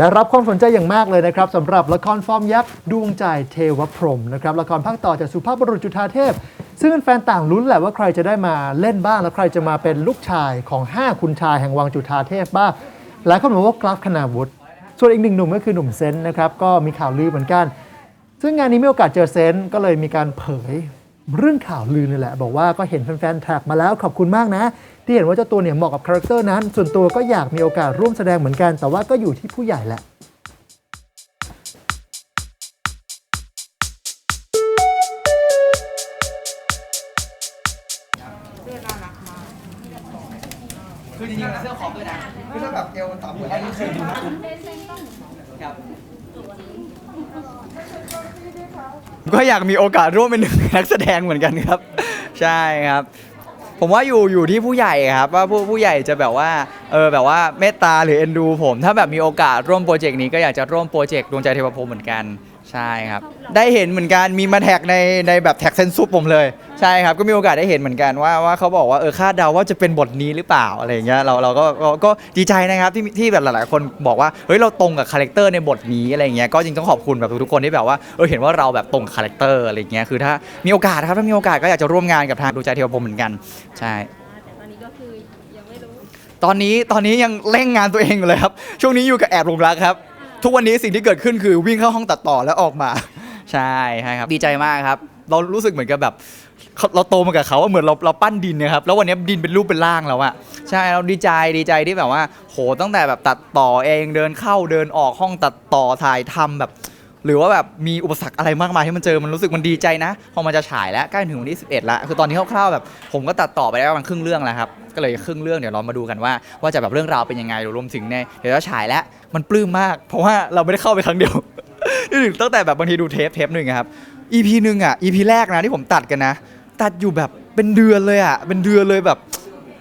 ได้รับความสนใจอย่างมากเลยนะครับสำหรับละครฟอร์มยักษ์ดวงใจเทวพรหมนะครับละครภาคต่อจากสุภาพบุรุษจุฑาเทพ ซึ่งแฟนต่างลุ้นแหละว่าใครจะได้มาเล่นบ้างและใครจะมาเป็นลูกชายของ 5 คุณชายแห่งวังจุฑาเทพบ้างหลายคนบอกว่ากราฟคณาวุฒิส่วนอีกหนึ่งหนุ่มก็คือหนุ่มเซนนะครับก็มีข่าวลือเหมือนกัน ซึ่งงานนี้มีโอกาสเจอเซนก็เลยมีการเผย เรื่องข่าวลือนี่แหละ บอกว่าก็เห็นแฟนๆแท็กมาแล้วขอบคุณมากนะ ที่เห็นว่าเจ้าตัวเนี่ยเหมาะกับคาแรคเตอร์นั้น ส่วนตัวก็อยากมีโอกาสร่วมแสดงเหมือนกัน แต่ว่าก็อยู่ที่ผู้ใหญ่แหละคือจริงๆมันเสื้อคอปด้วยนะคือถ้าแบบเอวมันต่ำกว่านี้เคยดูนะครับ ก็อยากมีโอกาสร่วมเป็นหนึ่งในนักแสดงเหมือนกันครับ ใช่ครับ ผมว่าอยู่อยู่ที่ผู้ใหญ่ครับว่าผู้ผู้ใหญ่จะแบบว่าเออแบบว่าเมตตาหรือเอ็นดู ผม ถ้าแบบมีโอกาสร่วมโปรเจกต์นี้ก็อยากจะร่วมโปรเจกต์ดวงใจเทวพรหมเหมือนกัน ใช่ครับ ได้เห็นเหมือนกันมีมาแท็กในในแบบแท็กเซนซุปผมเลย ใช่ครับ ก็มีโอกาสได้เห็นเหมือนกันว่าว่าเขาบอกว่าเออคาดเดาว่าจะเป็นบทนี้หรือเปล่าอะไรอย่างเงี้ยเราเราก็ก็ก็ดีใจนะครับที่ที่แบบหลาย ๆ คนบอกว่าเฮ้ยเราตรงกับคาแรคเตอร์ในบทนี้อะไรอย่างเงี้ยก็จริงต้องขอบคุณแบบทุกๆคนที่แบบว่าเออเห็นว่าเราแบบตรงกับคาแรคเตอร์อะไรอย่างเงี้ยคือถ้ามีโอกาสครับถ้ามีโอกาสก็อยากจะร่วมงานกับทางดวงใจเทวพรหมเหมือนกันใช่ แต่ตอนนี้ก็คือยังไม่รู้ ตอนนี้ตอนนี้ยังเร่งงานตัวเองอยู่เลยครับ ช่วงนี้อยู่กับแอบหลงรักครับ ทุกวันนี้สิ่งที่เกิดขึ้นคือวิ่งเข้าห้องตัดต่อแล้วออกมา ใช่ใช่ครับดีใจมากครับ เรารู้สึกเหมือนกับแบบเขาเราโตมากับเขาอะเหมือนเราเราปั้นดินเนะครับแล้ววันนี้ดินเป็นรูปเป็นร่างแล้วอะใช่เราดีใจดีใจที่แบบว่า โหตั้งแต่แบบตัดต่อเองเดินเข้าเดินออกห้องตัดต่อถ่ายทำแบบ หรือว่าแบบมีอุปสรรคอะไรมากมายที่มันเจอมันรู้สึกมันดีใจนะ พอมันจะฉายแล้วใกล้ถึงวันที่11แล้วคือตอนนี้คร่าวๆแบบผมก็ตัดต่อไปได้ประมาณครึ่งเรื่องแล้วครับก็เลยครึ่งเรื่องเดี๋ยวเรามาดูกันว่า ว่าจะแบบเรื่องราวเป็นยังไงรวมถึงในเดี๋ยวจะฉายแล้วมันปลื้มมาก เพราะว่าเราไม่ได้เข้าไปครั้งเดียวนึกถึงตั้งแต่แบบบางทีดูเทปเทปหนึ่งครับ EP หนึ่งอะ EP แรกนะที่ผมตัดกันนะ ตัดอยู่แบบเป็นเดือนเลยอะเป็นเดือนเลยแบบ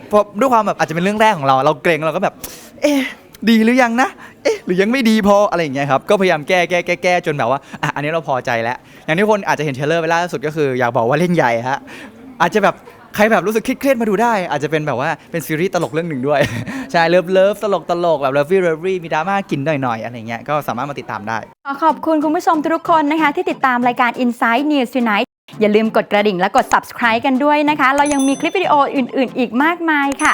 เพราะด้วยความแบบอาจจะเป็นเรื่องแรกของเรา เราเกรงเราก็แบบ เอ๊ะดีหรือยังนะ อ๊ะหรือยังไม่ดีพออะไรอย่างเงี้ยครับก็พยายามแก้แก้แก้แก้จนแบบว่าอะอันนี้เราพอใจแล้ว อย่างที่คนอาจจะเห็นเทรลเลอร์ไปล่าสุดก็คืออยากบอกว่าเล่นใหญ่ฮะอาจจะแบบใครแบบรู้สึกเครียดๆมาดูได้ อาจจะเป็นแบบว่าเป็นซีรีส์ตลกเรื่องหนึ่งด้วย ใช่เลิฟเลิฟตลกตลกแบบเลิฟวี่เลิฟวี่มีดราม่ากินหน่อยๆอะไรเงี้ยก็สามารถมาติดตามได้ขอขอบคุณคุณผู้ชมทุกคนนะคะ ที่ติดตามรายการ Inside News Tonight อย่าลืมกดกระดิ่งและกด subscribe กันด้วยนะคะ เรายังมีคลิปวิดีโออื่น ๆ อีกมากมายค่ะ